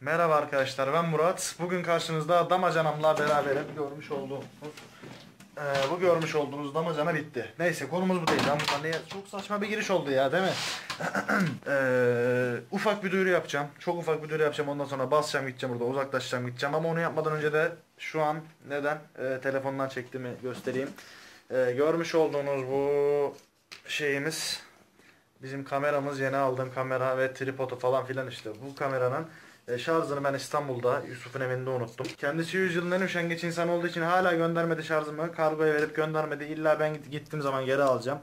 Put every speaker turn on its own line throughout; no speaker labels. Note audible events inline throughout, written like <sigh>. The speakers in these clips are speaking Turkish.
Merhaba arkadaşlar ben Murat. Bugün karşınızda damacanamla beraberim. Görmüş olduğunuz eee, bu görmüş olduğunuz damacana bitti. Neyse konumuz bu değil. Ben çok saçma bir giriş oldu ya değil mi? Eee, <clears throat> ufak bir duyuru yapacağım. Çok ufak bir duyuru yapacağım. Ondan sonra basacağım gideceğim burada uzaklaşacağım gideceğim. Ama onu yapmadan önce de şu an neden eee, telefondan çektiğimi göstereyim. Eee, görmüş olduğunuz bu şeyimiz Bizim kameramız yeni aldığım kamera ve tripodu falan filan işte. Bu kameranın e, şarjını ben İstanbul'da Yusuf'un evinde unuttum. Kendisi 100 yılın en üşengeç insan olduğu için hala göndermedi şarjımı. Kargoya verip göndermedi. İlla ben git- gittiğim zaman geri alacağım.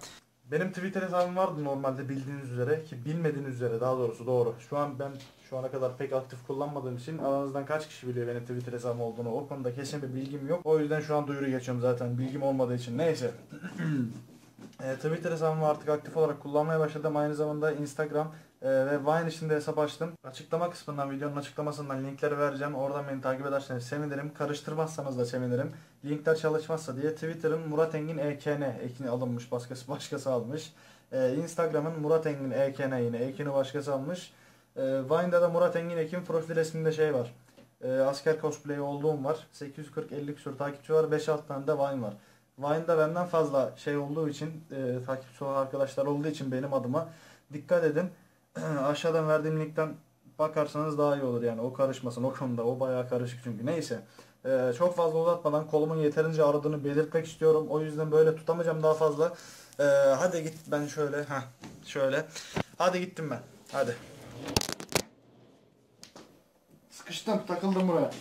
Benim Twitter hesabım vardı normalde bildiğiniz üzere ki bilmediğiniz üzere daha doğrusu doğru. Şu an ben şu ana kadar pek aktif kullanmadığım için aranızdan kaç kişi biliyor benim Twitter hesabım olduğunu o konuda kesin bir bilgim yok. O yüzden şu an duyuru geçiyorum zaten bilgim olmadığı için. Neyse. <clears throat> E, Twitter hesabımı artık aktif olarak kullanmaya başladım. Aynı zamanda Instagram e, ve Vine için de hesap açtım. Açıklama kısmından, videonun açıklamasından linkleri vereceğim. Oradan beni takip ederseniz sevinirim. Karıştırmazsanız da sevinirim. Linkler çalışmazsa diye Twitter'ın Murat Engin EKN ekini alınmış. Başkası başkası almış. E, Instagram'ın Murat Engin EKN yine ekini başkası almış. E, Vine'da da Murat Engin Ekin profil resminde şey var. E, asker cosplay olduğum var. 840-50 küsur takipçi var. 5-6 tane de Vine var. Vine'da benden fazla şey olduğu için, e, takipçi olan arkadaşlar olduğu için benim adıma dikkat edin. <clears throat> Aşağıdan verdiğim linkten bakarsanız daha iyi olur yani o karışmasın o konuda o bayağı karışık çünkü neyse. E, çok fazla uzatmadan kolumun yeterince aradığını belirtmek istiyorum. O yüzden böyle tutamayacağım daha fazla. E, hadi git ben şöyle ha şöyle. Hadi gittim ben. Hadi. Sıkıştım takıldım buraya.